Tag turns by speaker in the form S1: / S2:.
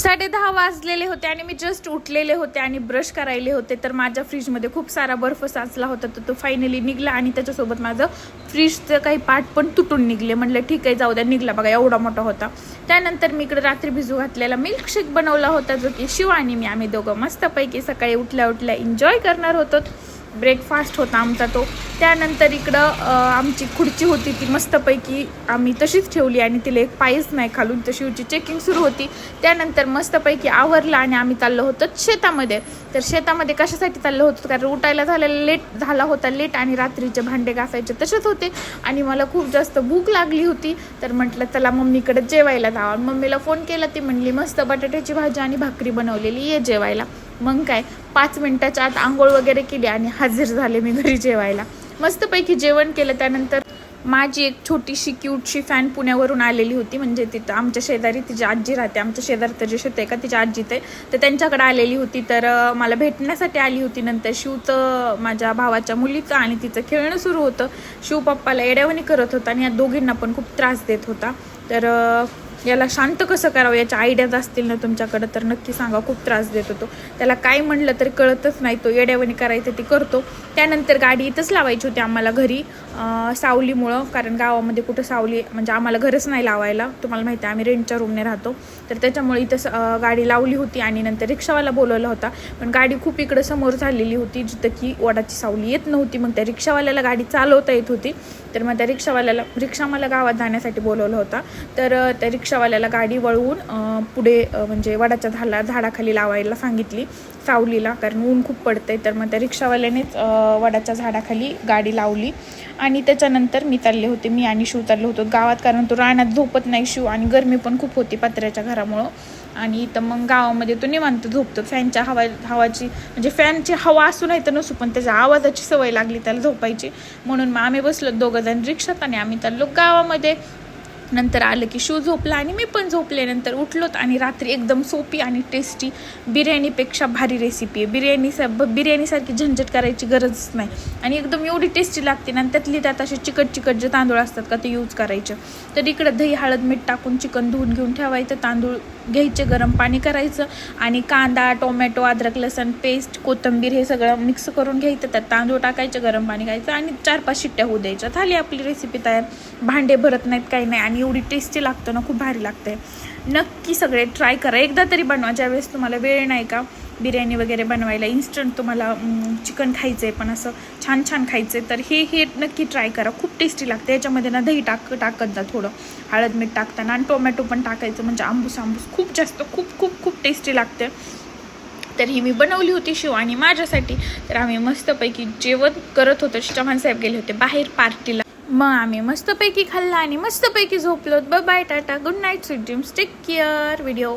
S1: साडे दहा वाजलेले होते आणि मी जस्ट उठलेले होते आणि ब्रश करायले होते. तर माझ्या फ्रीजमध्ये खूप सारा बर्फ साचला होता. तर तो फायनली निघला आणि त्याच्यासोबत माझं फ्रीजचं काही पार्ट पण तुटून निघले. म्हणलं ठीक आहे जाऊ द्या निघला बघा एवढा मोठा होता. त्यानंतर मी इकडे रात्री भिजू घातलेला मिल्कशेक बनवला होता जो की शिव आणि मी आम्ही दोघं मस्तपैकी सकाळी उठल्या उठल्या एन्जॉय करणार होतो. ब्रेकफास्ट होता आमचा तो. त्यानंतर इकडं आमची खुर्ची होती ती मस्तपैकी आम्ही तशीच ठेवली आणि तिला एक पायच नाही खालून तर शिवची चेकिंग सुरू होती. त्यानंतर मस्तपैकी आवरलं आणि आम्ही चाललो होतो शेतामध्ये. तर शेतामध्ये कशासाठी चाललो होतो? कारण उठायला झालेला लेट झाला होता लेट आणि रात्रीचे भांडे घासायचे तसेच होते. आणि मला खूप जास्त भूक लागली होती. तर म्हटलं चला मम्मीकडे जेवायला जावा. मम्मीला फोन केला ती म्हणली मस्त बटाट्याची भाजी आणि भाकरी बनवलेली ये जेवायला. मग काय पाच मिनटाच्या आत आंघोळ वगैरे केली आणि हजर झाले मी घरी जेवायला. मस्तपैकी जेवण केलं त्यानंतर माझी एक छोटीशी क्यूटशी फॅन पुण्यावरून आलेली होती. म्हणजे तिथं आमच्या शेजारी तिची आजी राहते. आमच्या शेजारचं जे शेत आहे का? तिची आजी ते तर त्यांच्याकडे आलेली होती. तर मला भेटण्यासाठी आली होती. नंतर शिवचं माझ्या भावाच्या मुलीचं आणि तिचं खेळणं सुरू होतं. शिव पप्पाला एड्यावणी करत होता आणि या दोघींना पण खूप त्रास देत होता. तर याला शांत कसं करावं? याच्या आयडियाज असतील ना तुमच्याकडं तर नक्की सांगा. खूप त्रास देत होतो. त्याला काय म्हणलं तरी कळतच नाही. तो येड्यावणी करायचं ते करतो. त्यानंतर गाडी इथंच लावायची होती आम्हाला घरी सावलीमुळं. कारण गावामध्ये कुठं सावली म्हणजे आम्हाला घरच नाही लावायला. तुम्हाला माहिती आहे आम्ही रेंटच्या रूमने राहतो. तर त्याच्यामुळे इथं गाडी लावली होती आणि नंतर रिक्षावाला बोलवला होता. पण गाडी खूप इकडं समोर झालेली होती जिथं की वडाची सावली येत नव्हती. मग त्या रिक्षावाल्याला गाडी चालवता येत होती. तर मग त्या रिक्षावाल्याला रिक्षा मला गावात जाण्यासाठी बोलवलं होता. तर त्या रिक्षा रिक्षावाल्याला गाडी वळवून पुढे म्हणजे वडाच्या झाला झाडाखाली लावायला सांगितली सावलीला. कारण ऊन खूप पडतंय तर मग त्या रिक्षावाल्यानेच वडाच्या झाडाखाली गाडी लावली. आणि त्याच्यानंतर मी चालले होते मी आणि शिव चाललो होतो गावात कारण तो रानात झोपत नाही शिव आणि गरमी पण खूप होती पत्र्याच्या घरामुळं. आणि इथं मग गावामध्ये तो निवांत झोपतो. फॅनच्या हवा हवाची म्हणजे फॅनची हवा असू नाही तर नसू पण त्याच्या आवाजाची सवय लागली त्याला झोपायची. म्हणून मग आम्ही बसलो दोघं जण रिक्षात आणि आम्ही चाललो गावामध्ये. नंतर आलं की शू झोपला आणि मी पण झोपले. नंतर उठलोत आणि रात्री एकदम सोपी आणि टेस्टी बिर्याणीपेक्षा भारी रेसिपी आहे. बिर्याणी स बिर्याणीसारखी झंझट करायची गरजच नाही. आणि एकदम एवढी टेस्टी लागते ना आणि त्यातली त्यात असे चिकट चिकट जे तांदूळ असतात का ते यूज करायचे. तर इकडं दही हळद मीठ टाकून चिकन धुवून घेऊन ठेवायचं. तांदूळ घ्यायचे गरम पाणी करायचं आणि कांदा टोमॅटो अद्रक लसण पेस्ट कोथिंबीर हे सगळं मिक्स करून घ्यायचं. त्यात तांदूळ टाकायचे गरम पाणी घ्यायचं आणि चार पाच शिट्ट्या होऊ द्यायच्या. झाली आपली रेसिपी तयार. भांडे भरत नाहीत काही नाही. आणि एवढी टेस्टी लागतं ना खूप भारी लागते नक्की सगळे ट्राय करा. एकदा तरी बनवा ज्यावेळेस तुम्हाला वेळ नाही का बिर्याणी वगैरे बनवायला. इन्स्टंट तुम्हाला चिकन खायचं आहे पण असं छान छान खायचं आहे तर हे हे नक्की ट्राय करा. खूप टेस्टी लागते याच्यामध्ये ना दही टाक टाकत जा थोडं. हळद मीठ टाकताना आणि टोमॅटो पण टाकायचं. म्हणजे आंबूस आंबूस खूप जास्त खूप खूप खूप टेस्टी लागते तर ही मी बनवली होती शिव आणि माझ्यासाठी. तर आम्ही मस्तपैकी जेवण करत होतो. चव्हाण साहेब गेले होते बाहेर पार्टीला मग आम्ही मस्तपैकी खाल्ला आणि मस्तपैकी झोपलो. Bye tata good night sweet dreams take care video